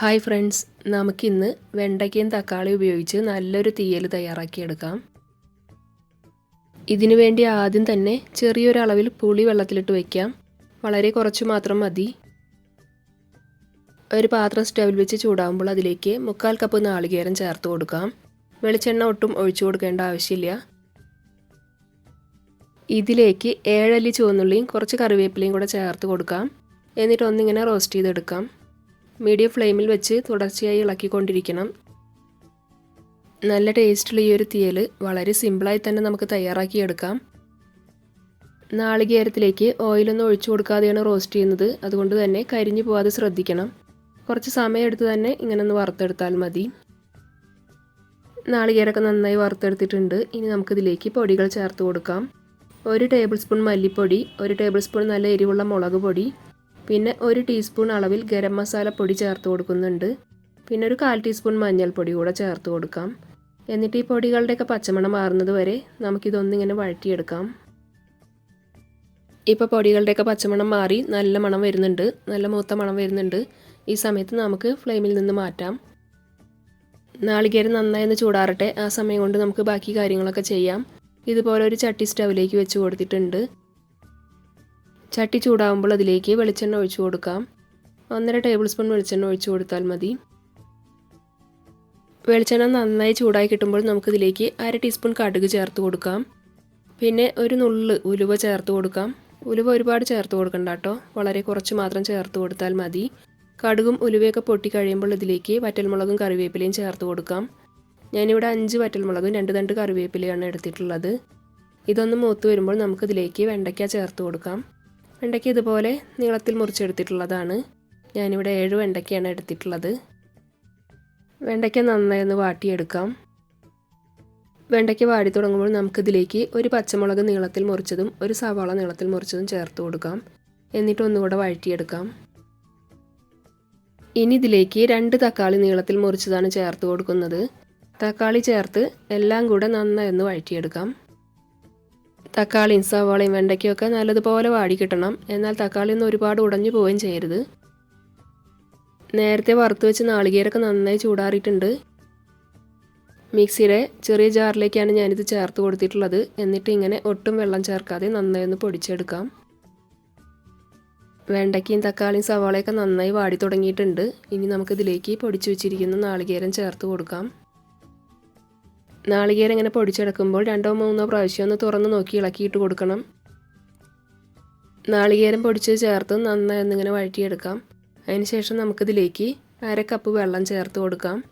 Hi friends നമുക്കിന്ന് വെണ്ടയ്ക്കയും തക്കാളി ഉപയോഗിച്ച് നല്ലൊരു തീയൽ തയ്യാറാക്കിയെടുക്കാം. ഇതിനു വേണ്ടി ആദ്യം തന്നെ ചെറിയൊരളവിൽ പുളി വെള്ളത്തിലിട്ട് വയ്ക്കാം വളരെ കുറച്ച് മാത്രം മതി. ഒരു പാത്രം സ്റ്റവിൽ വെച്ച് ചൂടാകുമ്പോൾ അതിലേക്ക് മുക്കാൽ കപ്പ് നാളികേരം ചേർത്ത് കൊടുക്കാം. വെളിച്ചെണ്ണ ഒട്ടും ഒഴിച്ചു കൊടുക്കേണ്ട ആവശ്യമില്ല. ഇതിലേക്ക് ഏഴല്ലി ചുവന്നുള്ളിയും കുറച്ച് കറിവേപ്പിലയും കൂടെ ചേർത്ത് കൊടുക്കാം. എന്നിട്ട് ഒന്നിങ്ങനെ റോസ്റ്റ് ചെയ്തെടുക്കാം. മീഡിയം ഫ്ലെയിമിൽ വെച്ച് തുടർച്ചയായി ഇളക്കിക്കൊണ്ടിരിക്കണം. നല്ല ടേസ്റ്റുള്ള ഈ ഒരു തീയൽ വളരെ സിമ്പിളായി തന്നെ നമുക്ക് തയ്യാറാക്കിയെടുക്കാം നാളികേരത്തിലേക്ക് ഓയിലൊന്നും ഒഴിച്ചു കൊടുക്കാതെയാണ് റോസ്റ്റ് ചെയ്യുന്നത്. അതുകൊണ്ട് തന്നെ കരിഞ്ഞു പോകാതെ ശ്രദ്ധിക്കണം. കുറച്ച് സമയം എടുത്ത് തന്നെ ഇങ്ങനെ ഒന്ന് വറുത്തെടുത്താൽ മതി. നാളികേരമൊക്കെ നന്നായി വറുത്തെടുത്തിട്ടുണ്ട്. ഇനി നമുക്കിതിലേക്ക് പൊടികൾ ചേർത്ത് കൊടുക്കാം. ഒരു ടേബിൾ സ്പൂൺ മല്ലിപ്പൊടി ഒരു ടേബിൾ സ്പൂൺ നല്ല എരിവുള്ള മുളക് പൊടി പിന്നെ ഒരു ടീസ്പൂൺ അളവിൽ ഗരം മസാല പൊടി ചേർത്ത് കൊടുക്കുന്നുണ്ട്. പിന്നെ ഒരു കാൽ ടീസ്പൂൺ മഞ്ഞൾപ്പൊടി കൂടെ ചേർത്ത് കൊടുക്കാം. എന്നിട്ട് ഈ പൊടികളുടെയൊക്കെ പച്ചമണം മാറുന്നത് വരെ നമുക്കിതൊന്നിങ്ങനെ വഴറ്റിയെടുക്കാം. ഇപ്പോൾ പൊടികളുടെയൊക്കെ പച്ചമണം മാറി നല്ല മണം വരുന്നുണ്ട്. നല്ല മൂത്ത മണം വരുന്നുണ്ട്. ഈ സമയത്ത് നമുക്ക് ഫ്ലെയിമിൽ നിന്ന് മാറ്റാം. നാളികേരം നന്നായി ഒന്ന് ചൂടാറട്ടെ. ആ സമയം കൊണ്ട് നമുക്ക് ബാക്കി കാര്യങ്ങളൊക്കെ ചെയ്യാം. ഇതുപോലെ ഒരു ചട്ടി സ്റ്റൗവിലേക്ക് വെച്ച് കൊടുത്തിട്ടുണ്ട്. ചട്ടി ചൂടാകുമ്പോൾ അതിലേക്ക് വെളിച്ചെണ്ണ ഒഴിച്ചു കൊടുക്കാം. ഒന്നര ടേബിൾ സ്പൂൺ വെളിച്ചെണ്ണ ഒഴിച്ചു കൊടുത്താൽ മതി. വെളിച്ചെണ്ണ നന്നായി ചൂടായി കിട്ടുമ്പോൾ നമുക്കിതിലേക്ക് അര ടീസ്പൂൺ കടുക് ചേർത്ത് കൊടുക്കാം. പിന്നെ ഒരു നുള്ള് ഉലുവ ചേർത്ത് കൊടുക്കാം. ഉലുവ ഒരുപാട് ചേർത്ത് കൊടുക്കണ്ട കേട്ടോ. വളരെ കുറച്ച് മാത്രം ചേർത്ത് കൊടുത്താൽ മതി. കടുകും ഉലുവയൊക്കെ പൊട്ടി കഴിയുമ്പോൾ ഇതിലേക്ക് വറ്റൽമുളകും കറിവേപ്പിലയും ചേർത്ത് കൊടുക്കാം. ഞാനിവിടെ അഞ്ച് വറ്റൽമുളകും രണ്ട് തണ്ട് കറിവേപ്പിലയാണ് എടുത്തിട്ടുള്ളത്. ഇതൊന്ന് മൂത്ത് വരുമ്പോൾ നമുക്കിതിലേക്ക് വെണ്ടയ്ക്ക ചേർത്ത് കൊടുക്കാം. വെണ്ടയ്ക്ക ഇതുപോലെ നീളത്തിൽ മുറിച്ചെടുത്തിട്ടുള്ളതാണ്. ഞാനിവിടെ ഏഴ് വെണ്ടയ്ക്കയാണ് എടുത്തിട്ടുള്ളത്. വെണ്ടയ്ക്ക നന്നായി ഒന്ന് വാട്ടിയെടുക്കാം. വെണ്ടയ്ക്ക വാടി തുടങ്ങുമ്പോൾ നമുക്കിതിലേക്ക് ഒരു പച്ചമുളക് നീളത്തിൽ മുറിച്ചതും ഒരു സവാള നീളത്തിൽ മുറിച്ചതും ചേർത്ത് കൊടുക്കാം. എന്നിട്ട് ഒന്നുകൂടെ വഴറ്റിയെടുക്കാം. ഇനി ഇതിലേക്ക് രണ്ട് തക്കാളി നീളത്തിൽ മുറിച്ചതാണ് ചേർത്ത് കൊടുക്കുന്നത്. തക്കാളി ചേർത്ത് എല്ലാം കൂടെ നന്നായി ഒന്ന് വഴറ്റിയെടുക്കാം. തക്കാളിയും സവാളയും വെണ്ടയ്ക്കും ഒക്കെ നല്ലതുപോലെ വാടി കിട്ടണം എന്നാൽ തക്കാളി ഒന്നും ഒരുപാട് ഉടഞ്ഞു പോവുകയും ചെയ്യരുത്. നേരത്തെ വറുത്ത് വെച്ച് നാളികേരൊക്കെ നന്നായി ചൂടാറിയിട്ടുണ്ട്. മിക്സിയുടെ ചെറിയ ജാറിലേക്കാണ് ഞാനിത് ചേർത്ത് കൊടുത്തിട്ടുള്ളത്. എന്നിട്ട് ഇങ്ങനെ ഒട്ടും വെള്ളം ചേർക്കാതെ നന്നായി ഒന്ന് പൊടിച്ചെടുക്കാം. വെണ്ടയ്ക്കയും തക്കാളിയും സവാളയൊക്കെ നന്നായി വാടി തുടങ്ങിയിട്ടുണ്ട്. ഇനി നമുക്കിതിലേക്ക് പൊടിച്ചു വെച്ചിരിക്കുന്ന നാളികേരം ചേർത്ത് കൊടുക്കാം. നാളികേരം ഇങ്ങനെ പൊടിച്ചെടുക്കുമ്പോൾ രണ്ടോ മൂന്നോ പ്രാവശ്യം ഒന്ന് തുറന്ന് നോക്കി ഇളക്കിയിട്ട് കൊടുക്കണം. നാളികേരം പൊടിച്ച് ചേർത്ത് നന്നായി ഒന്നിങ്ങനെ വഴറ്റിയെടുക്കാം അതിനുശേഷം നമുക്കിതിലേക്ക് അര കപ്പ് വെള്ളം ചേർത്ത് കൊടുക്കാം.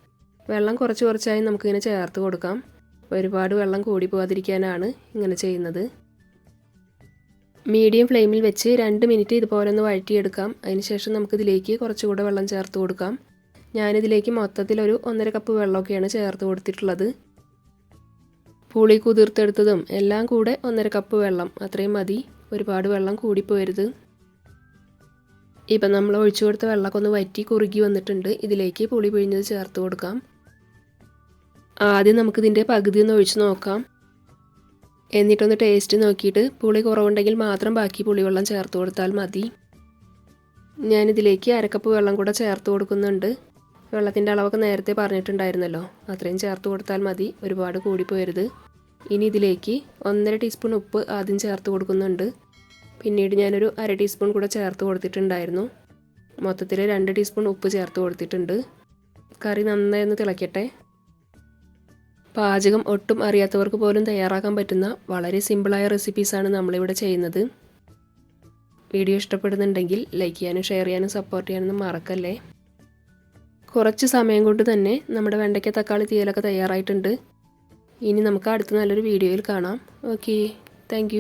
വെള്ളം കുറച്ച് കുറച്ചായി നമുക്കിങ്ങനെ ചേർത്ത് കൊടുക്കാം. ഒരുപാട് വെള്ളം കൂടി പോകാതിരിക്കാനാണ് ഇങ്ങനെ ചെയ്യുന്നത്. മീഡിയം ഫ്ലെയിമിൽ വെച്ച് രണ്ട് മിനിറ്റ് ഇതുപോലെ ഒന്ന് വഴറ്റിയെടുക്കാം. അതിനുശേഷം നമുക്കിതിലേക്ക് കുറച്ചുകൂടെ വെള്ളം ചേർത്ത് കൊടുക്കാം. ഞാനിതിലേക്ക് മൊത്തത്തിൽ ഒരു ഒന്നര കപ്പ് വെള്ളമൊക്കെയാണ് ചേർത്ത് കൊടുത്തിട്ടുള്ളത്. പുളി കുതിർത്തെടുത്തതും എല്ലാം കൂടെ ഒന്നര കപ്പ് വെള്ളം അത്രയും മതി. ഒരുപാട് വെള്ളം കൂടിപ്പോയരുത്. ഇപ്പം നമ്മൾ ഒഴിച്ചു കൊടുത്ത വെള്ളമൊക്കെ ഒന്ന് വറ്റി കുറുകി വന്നിട്ടുണ്ട്. ഇതിലേക്ക് പുളി പിഴിഞ്ഞത് ചേർത്ത് കൊടുക്കാം. ആദ്യം നമുക്കിതിന്റെ പകുതി ഒന്ന് ഒഴിച്ച് നോക്കാം. എന്നിട്ടൊന്ന് ടേസ്റ്റ് നോക്കിയിട്ട് പുളി കുറവുണ്ടെങ്കിൽ മാത്രം ബാക്കി പുളിവെള്ളം ചേർത്ത് കൊടുത്താൽ മതി. ഞാനിതിലേക്ക് അരക്കപ്പ് വെള്ളം കൂടെ ചേർത്ത് കൊടുക്കുന്നുണ്ട്. വെള്ളത്തിന്റെ അളവൊക്കെ നേരത്തെ പറഞ്ഞിട്ടുണ്ടായിരുന്നല്ലോ. അത്രയും ചേർത്ത് കൊടുത്താൽ മതി. ഒരുപാട് കൂടിപ്പോയരുത്. ഇനി ഇതിലേക്ക് ഒന്നര ടീസ്പൂൺ ഉപ്പ് ആദ്യം ചേർത്ത് കൊടുക്കുന്നുണ്ട്. പിന്നീട് ഞാനൊരു അര ടീസ്പൂൺ കൂടെ ചേർത്ത് കൊടുത്തിട്ടുണ്ടായിരുന്നു. മൊത്തത്തിൽ രണ്ട് ടീസ്പൂൺ ഉപ്പ് ചേർത്ത് കൊടുത്തിട്ടുണ്ട്. കറി നന്നായി ഒന്ന് തിളയ്ക്കട്ടെ പാചകം ഒട്ടും അറിയാത്തവർക്ക് പോലും തയ്യാറാക്കാൻ പറ്റുന്ന വളരെ സിമ്പിളായ റെസിപ്പീസാണ് നമ്മളിവിടെ ചെയ്യുന്നത്. വീഡിയോ ഇഷ്ടപ്പെടുന്നുണ്ടെങ്കിൽ ലൈക്ക് ചെയ്യാനും ഷെയർ ചെയ്യാനും സപ്പോർട്ട് ചെയ്യാനൊന്നും മറക്കല്ലേ? കുറച്ച് സമയം കൊണ്ട് തന്നെ നമ്മുടെ വെണ്ടയ്ക്ക തക്കാളി തീയലൊക്കെ തയ്യാറായിട്ടുണ്ട്. ഇനി നമുക്ക് അടുത്ത നല്ലൊരു വീഡിയോയിൽ കാണാം. Okay thank